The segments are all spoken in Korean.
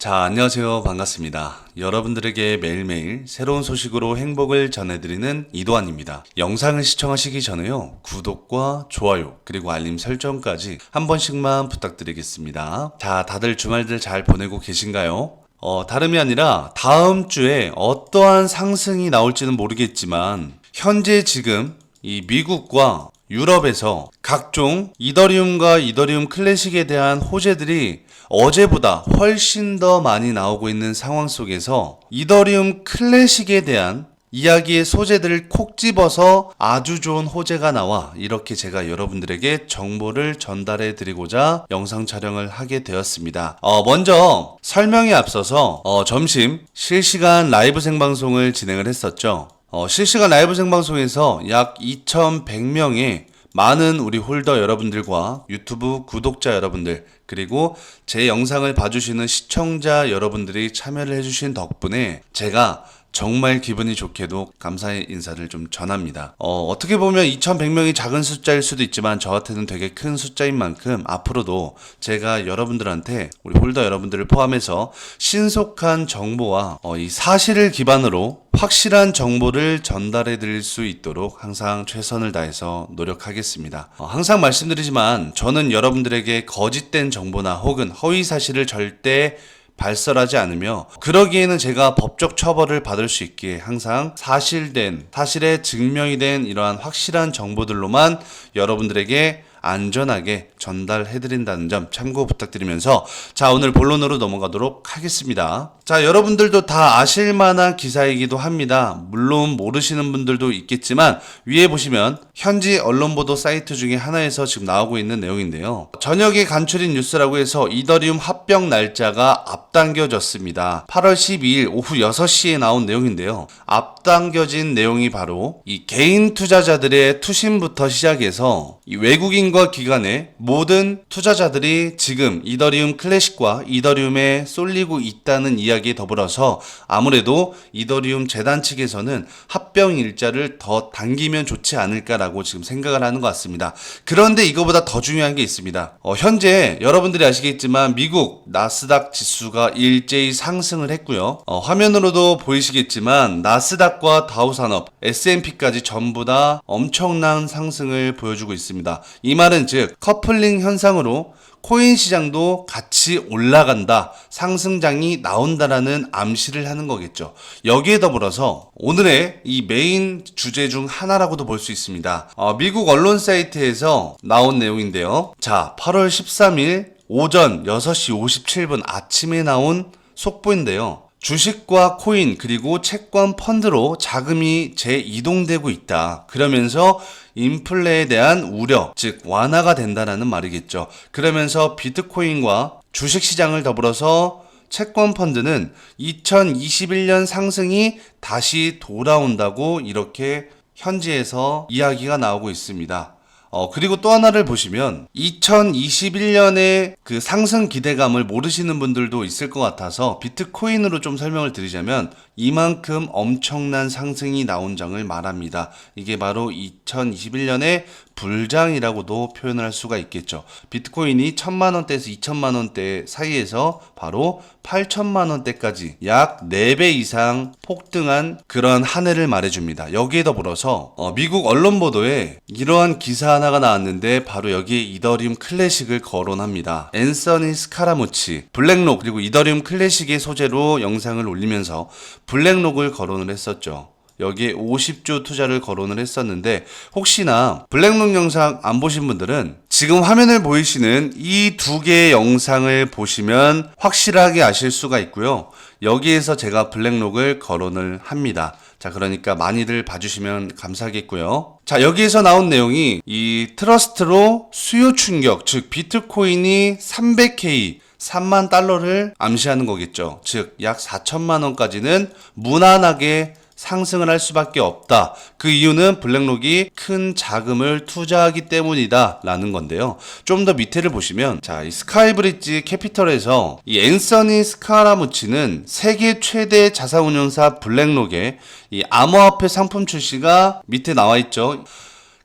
자, 안녕하세요. 반갑습니다. 여러분들에게 매일매일 새로운 소식으로 행복을 전해드리는 이도환입니다. 영상을 시청하시기 전에요. 구독과 좋아요, 그리고 알림 설정까지 한 번씩만 부탁드리겠습니다. 자, 다들 주말들 잘 보내고 계신가요? 어, 다름이 아니라 다음 주에 어떠한 상승이 나올지는 모르겠지만 현재 지금 이 미국과 유럽에서 각종 이더리움과 이더리움 클래식에 대한 호재들이 어제보다 훨씬 더 많이 나오고 있는 상황 속에서 이더리움 클래식에 대한 이야기의 소재들을 콕 집어서 아주 좋은 호재가 나와 이렇게 제가 여러분들에게 정보를 전달해 드리고자 영상 촬영을 하게 되었습니다. 어, 먼저 설명에 앞서서 어, 점심 실시간 라이브 생방송을 진행을 했었죠. 어, 실시간 라이브 생방송에서 약 2,100명의 많은 우리 홀더 여러분들과 유튜브 구독자 여러분들 그리고 제 영상을 봐주시는 시청자 여러분들이 참여를 해주신 덕분에 제가 정말 기분이 좋게도 감사의 인사를 좀 전합니다. 어, 어떻게 보면 2,100명이 작은 숫자일 수도 있지만 저한테는 되게 큰 숫자인 만큼 앞으로도 제가 여러분들한테 우리 홀더 여러분들을 포함해서 신속한 정보와 어, 이 사실을 기반으로 확실한 정보를 전달해 드릴 수 있도록 항상 최선을 다해서 노력하겠습니다. 어, 항상 말씀드리지만 저는 여러분들에게 거짓된 정보나 혹은 허위 사실을 절대 발설하지 않으며 그러기에는 제가 법적 처벌을 받을 수 있기에 항상 사실된 사실에 증명이 된 이러한 확실한 정보들로만 여러분들에게 안전하게 전달해드린다는 점 참고 부탁드리면서 자 오늘 본론으로 넘어가도록 하겠습니다. 자 여러분들도 다 아실 만한 기사이기도 합니다. 물론 모르시는 분들도 있겠지만 위에 보시면 현지 언론 보도 사이트 중에 하나에서 지금 나오고 있는 내용인데요. 저녁에 간추린 뉴스라고 해서 이더리움 합병 날짜가 앞당겨졌습니다. 8월 12일 오후 6시에 나온 내용인데요. 앞당겨진 내용이 바로 이 개인 투자자들의 투심부터 시작해서 이 외국인과 기관의 모든 투자자들이 지금 이더리움 클래식과 이더리움에 쏠리고 있다는 이야기 에 더불어서 아무래도 이더리움 재단 측에서는 합병 일자를 더 당기면 좋지 않을까라고 지금 생각을 하는 것 같습니다. 그런데 이거보다 더 중요한 게 있습니다. 어, 현재 여러분들이 아시겠지만 미국 나스닥 지수가 일제히 상승을 했고요. 어, 화면으로도 보이시겠지만 나스닥과 다우 산업, S&P까지 전부 다 엄청난 상승을 보여주고 있습니다. 이 말은 즉 커플링 현상으로 코인 시장도 같이 올라간다, 상승장이 나온다라는 암시를 하는 거겠죠. 여기에 더불어서 오늘의 이 메인 주제 중 하나라고도 볼 수 있습니다. 어, 미국 언론 사이트에서 나온 내용인데요. 자, 8월 13일 오전 6시 57분 아침에 나온 속보인데요. 주식과 코인 그리고 채권 펀드로 자금이 재이동되고 있다. 그러면서 인플레에 대한 우려, 즉 완화가 된다라는 말이겠죠. 그러면서 비트코인과 주식 시장을 더불어서 채권 펀드는 2021년 상승이 다시 돌아온다고 이렇게 현지에서 이야기가 나오고 있습니다. 어, 그리고 또 하나를 보시면 2021년의 그 상승 기대감을 모르시는 분들도 있을 것 같아서 비트코인으로 좀 설명을 드리자면 이만큼 엄청난 상승이 나온 장을 말합니다. 이게 바로 2021년의 불장이라고도 표현을 할 수가 있겠죠. 비트코인이 1000만 원대에서 2000만 원대 사이에서 바로 8천만 원대까지 약 4배 이상 폭등한 그런 한 해를 말해줍니다. 여기에 더불어서 어, 미국 언론 보도에 이러한 기사 하나가 나왔는데 바로 여기에 이더리움 클래식을 거론합니다. 앤서니 스카라무치, 블랙록 그리고 이더리움 클래식의 소재로 영상을 올리면서 블랙록을 거론을 했었죠. 여기에 50조 투자를 거론을 했었는데 혹시나 블랙록 영상 안 보신 분들은 지금 화면을 보이시는 이 두 개의 영상을 보시면 확실하게 아실 수가 있고요. 여기에서 제가 블랙록을 거론을 합니다. 자, 그러니까 많이들 봐주시면 감사하겠고요. 자, 여기에서 나온 내용이 이 트러스트로 수요 충격, 즉 비트코인이 300K 3만 달러를 암시하는 거겠죠. 즉, 약 4천만 원까지는 무난하게 상승을 할 수밖에 없다. 그 이유는 블랙록이 큰 자금을 투자하기 때문이다. 라는 건데요. 좀 더 밑에를 보시면, 자, 이 스카이브리지 캐피털에서 이 앤서니 스카라무치는 세계 최대 자산운용사 블랙록의 이 암호화폐 상품 출시가 밑에 나와 있죠.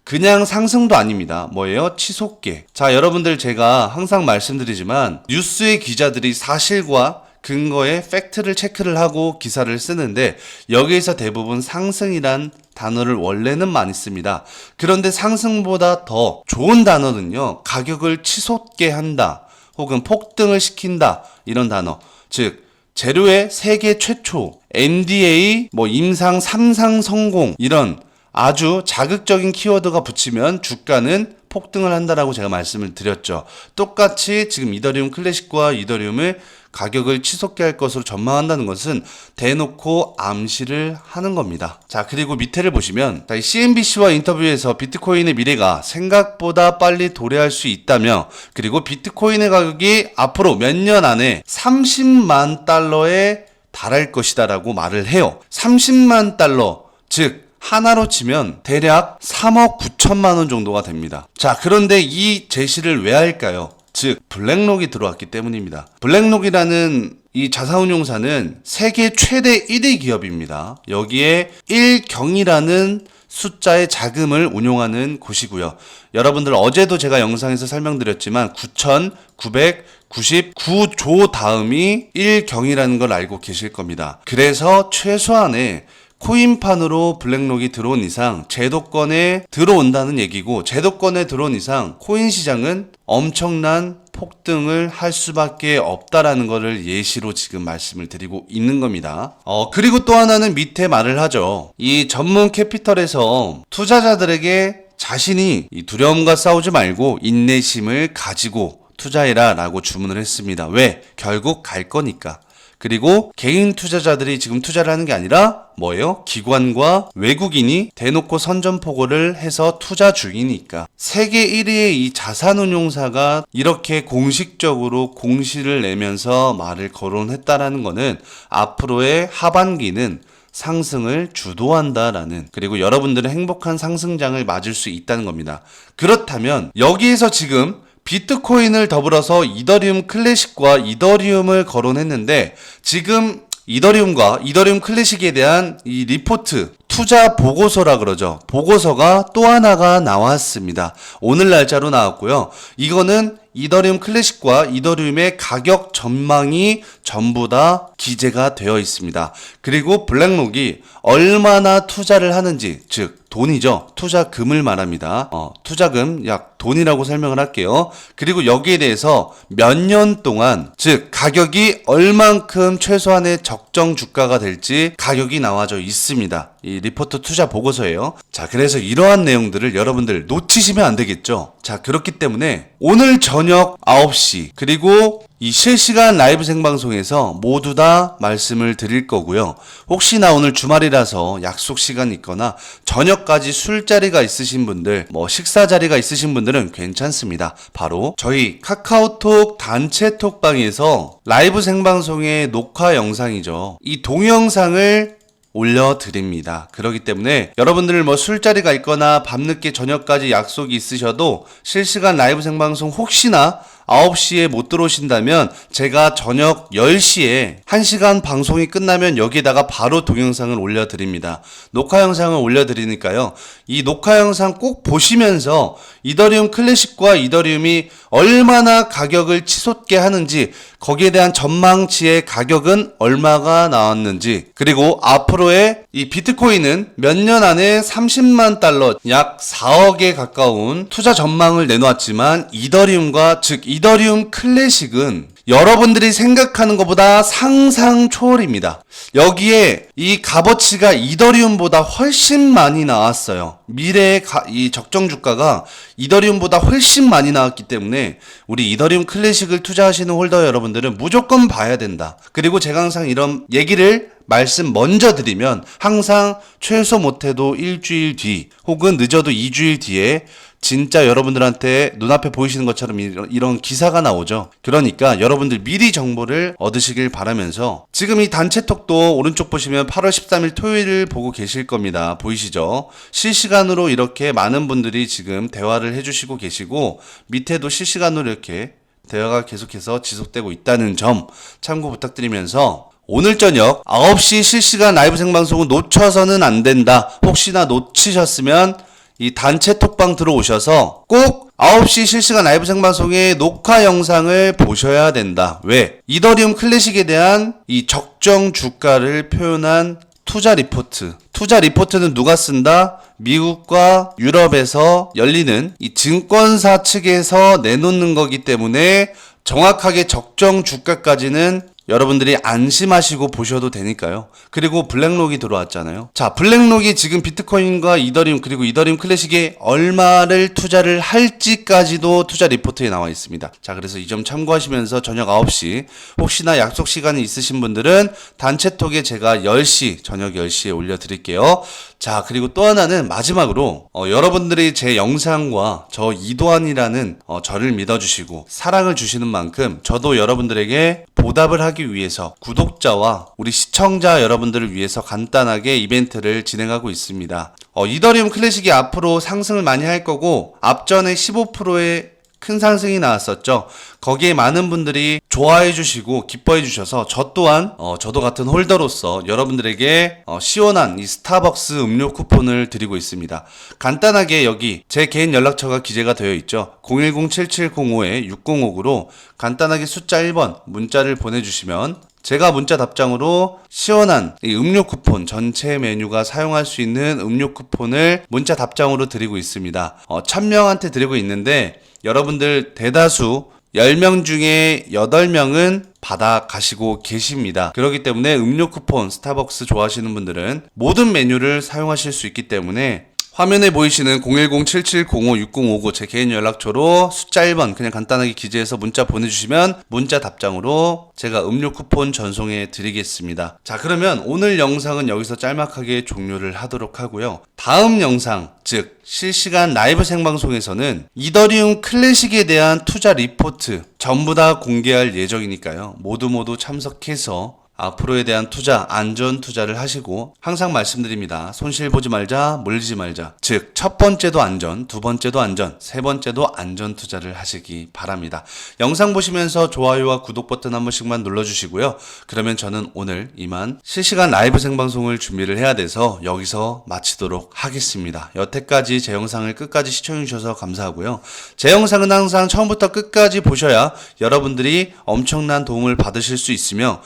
그냥 상승도 아닙니다. 뭐예요? 치솟게. 자, 여러분들 제가 항상 말씀드리지만 뉴스의 기자들이 사실과 근거에 팩트를 체크를 하고 기사를 쓰는데 여기에서 대부분 상승이란 단어를 원래는 많이 씁니다. 그런데 상승보다 더 좋은 단어는요. 가격을 치솟게 한다. 혹은 폭등을 시킨다. 이런 단어. 즉 재료의 세계 최초 NDA 뭐 임상 3상 성공 이런 아주 자극적인 키워드가 붙이면 주가는 폭등을 한다라고 제가 말씀을 드렸죠. 똑같이 지금 이더리움 클래식과 이더리움을 가격을 치솟게 할 것으로 전망한다는 것은 대놓고 암시를 하는 겁니다. 자, 그리고 밑에를 보시면 자, 이 CNBC와 인터뷰에서 비트코인의 미래가 생각보다 빨리 도래할 수 있다며 그리고 비트코인의 가격이 앞으로 몇 년 안에 30만 달러에 달할 것이다라고 말을 해요. 30만 달러, 즉 하나로 치면 대략 3억 9천만 원 정도가 됩니다. 자, 그런데 이 제시를 왜 할까요? 즉 블랙록이 들어왔기 때문입니다. 블랙록이라는 이 자사운용사는 세계 최대 1위 기업입니다. 여기에 1경이라는 숫자의 자금을 운용하는 곳이고요. 여러분들 어제도 제가 영상에서 설명드렸지만 9,999조 다음이 1경이라는 걸 알고 계실 겁니다. 그래서 최소한의 코인판으로 블랙록이 들어온 이상 제도권에 들어온다는 얘기고 제도권에 들어온 이상 코인 시장은 엄청난 폭등을 할 수밖에 없다라는 것을 예시로 지금 말씀을 드리고 있는 겁니다. 어, 그리고 또 하나는 밑에 말을 하죠. 이 전문 캐피털에서 투자자들에게 자신이 이 두려움과 싸우지 말고 인내심을 가지고 투자해라 라고 주문을 했습니다. 왜? 결국 갈 거니까. 그리고 개인 투자자들이 지금 투자를 하는 게 아니라 뭐예요? 기관과 외국인이 대놓고 선전포고를 해서 투자 중이니까 세계 1위의 이 자산운용사가 이렇게 공식적으로 공시를 내면서 말을 거론했다라는 거는 앞으로의 하반기는 상승을 주도한다라는 그리고 여러분들은 행복한 상승장을 맞을 수 있다는 겁니다. 그렇다면 여기에서 지금 비트코인을 더불어서 이더리움 클래식과 이더리움을 거론했는데 지금 이더리움과 이더리움 클래식에 대한 이 리포트 투자 보고서라 그러죠. 보고서가 또 하나가 나왔습니다. 오늘 날짜로 나왔고요. 이거는 이더리움 클래식과 이더리움의 가격 전망이 전부 다 기재가 되어 있습니다. 그리고 블랙록이 얼마나 투자를 하는지, 즉, 돈이죠. 투자금을 말합니다. 어, 투자금, 약 돈이라고 설명을 할게요. 그리고 여기에 대해서 몇 년 동안, 즉, 가격이 얼만큼 최소한의 적정 주가가 될지 가격이 나와져 있습니다. 이 리포트 투자 보고서예요. 자, 그래서 이러한 내용들을 여러분들 놓치시면 안 되겠죠. 자, 그렇기 때문에 오늘 저녁 9시 그리고 이 실시간 라이브 생방송에서 모두 다 말씀을 드릴 거고요. 혹시나 오늘 주말이라서 약속 시간 있거나 저녁까지 술자리가 있으신 분들, 뭐 식사 자리가 있으신 분들은 괜찮습니다. 바로 저희 카카오톡 단체 톡방에서 라이브 생방송의 녹화 영상이죠. 이 동영상을 올려드립니다. 그렇기 때문에 여러분들 뭐 술자리가 있거나 밤늦게 저녁까지 약속이 있으셔도 실시간 라이브 생방송 혹시나 9시에 못 들어오신다면 제가 저녁 10시에 1시간 방송이 끝나면 여기에다가 바로 동영상을 올려드립니다. 녹화 영상을 올려드리니까요. 이 녹화 영상 꼭 보시면서 이더리움 클래식과 이더리움이 얼마나 가격을 치솟게 하는지 거기에 대한 전망치의 가격은 얼마가 나왔는지 그리고 앞으로의 이 비트코인은 몇 년 안에 30만 달러 약 4억에 가까운 투자 전망을 내놓았지만 이더리움과 즉 이더리움 클래식은 여러분들이 생각하는 것보다 상상 초월입니다. 여기에 이 값어치가 이더리움보다 훨씬 많이 나왔어요. 미래의 가, 이 적정 주가가 이더리움보다 훨씬 많이 나왔기 때문에 우리 이더리움 클래식을 투자하시는 홀더 여러분들은 무조건 봐야 된다. 그리고 제가 항상 이런 얘기를 말씀 먼저 드리면 항상 최소 못해도 일주일 뒤 혹은 늦어도 2주일 뒤에 진짜 여러분들한테 눈앞에 보이시는 것처럼 이런, 이런 기사가 나오죠. 그러니까 여러분들 미리 정보를 얻으시길 바라면서 지금 이 단체톡도 오른쪽 보시면 8월 13일 토요일을 보고 계실 겁니다. 보이시죠? 실시간으로 이렇게 많은 분들이 지금 대화를 해주시고 계시고 밑에도 실시간으로 이렇게 대화가 계속해서 지속되고 있다는 점 참고 부탁드리면서 오늘 저녁 9시 실시간 라이브 생방송은 놓쳐서는 안 된다. 혹시나 놓치셨으면 이 단체 톡방 들어오셔서 꼭 9시 실시간 라이브 생방송의 녹화 영상을 보셔야 된다. 왜? 이더리움 클래식에 대한 이 적정 주가를 표현한 투자 리포트. 투자 리포트는 누가 쓴다? 미국과 유럽에서 열리는 이 증권사 측에서 내놓는 거기 때문에 정확하게 적정 주가까지는 여러분들이 안심하시고 보셔도 되니까요. 그리고 블랙록이 들어왔잖아요. 자, 블랙록이 지금 비트코인과 이더리움 그리고 이더리움 클래식에 얼마를 투자를 할지까지도 투자 리포트에 나와 있습니다. 자, 그래서 이 점 참고하시면서 저녁 9시 혹시나 약속 시간이 있으신 분들은 단체톡에 제가 10시 저녁 10시에 올려 드릴게요. 자, 그리고 또 하나는 마지막으로 어, 여러분들이 제 영상과 저 이도환이라는 어, 저를 믿어 주시고 사랑을 주시는 만큼 저도 여러분들에게 보답을 하기 위해서 구독자와 우리 시청자 여러분들을 위해서 간단하게 이벤트를 진행하고 있습니다. 어, 이더리움 클래식이 앞으로 상승을 많이 할 거고 앞전에 15%의 큰 상승이 나왔었죠. 거기에 많은 분들이 좋아해 주시고 기뻐해 주셔서 저 또한 어, 저도 같은 홀더로서 여러분들에게 어, 시원한 이 스타벅스 음료 쿠폰을 드리고 있습니다. 간단하게 여기 제 개인 연락처가 기재가 되어 있죠. 010-7705-6059로 간단하게 숫자 1번 문자를 보내주시면 제가 문자 답장으로 시원한 이 음료 쿠폰 전체 메뉴가 사용할 수 있는 음료 쿠폰을 문자 답장으로 드리고 있습니다. 어, 1000명한테 드리고 있는데 여러분들 대다수 10명 중에 8명은 받아 가시고 계십니다. 그렇기 때문에 음료 쿠폰 스타벅스 좋아하시는 분들은 모든 메뉴를 사용하실 수 있기 때문에 화면에 보이시는 010-7705-6059 제 개인 연락처로 숫자 1번 그냥 간단하게 기재해서 문자 보내주시면 문자 답장으로 제가 음료 쿠폰 전송해 드리겠습니다. 자 그러면 오늘 영상은 여기서 짤막하게 종료를 하도록 하고요. 다음 영상 즉 실시간 라이브 생방송에서는 이더리움 클래식에 대한 투자 리포트 전부 다 공개할 예정이니까요. 모두 모두 참석해서 앞으로에 대한 투자, 안전 투자를 하시고 항상 말씀드립니다. 손실 보지 말자, 물리지 말자. 즉, 첫 번째도 안전, 두 번째도 안전, 세 번째도 안전 투자를 하시기 바랍니다. 영상 보시면서 좋아요와 구독 버튼 한 번씩만 눌러주시고요. 그러면 저는 오늘 이만 실시간 라이브 생방송을 준비를 해야 돼서 여기서 마치도록 하겠습니다. 여태까지 제 영상을 끝까지 시청해주셔서 감사하고요. 제 영상은 항상 처음부터 끝까지 보셔야 여러분들이 엄청난 도움을 받으실 수 있으며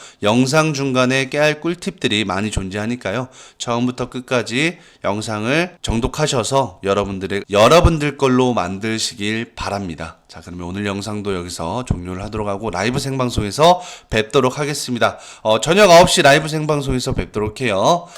영상 중간에 깨알 꿀팁들이 많이 존재하니까요. 처음부터 끝까지 영상을 정독하셔서 여러분들의 여러분들 걸로 만드시길 바랍니다. 자, 그러면 오늘 영상도 여기서 종료를 하도록 하고 라이브 생방송에서 뵙도록 하겠습니다. 어, 저녁 9시 라이브 생방송에서 뵙도록 해요.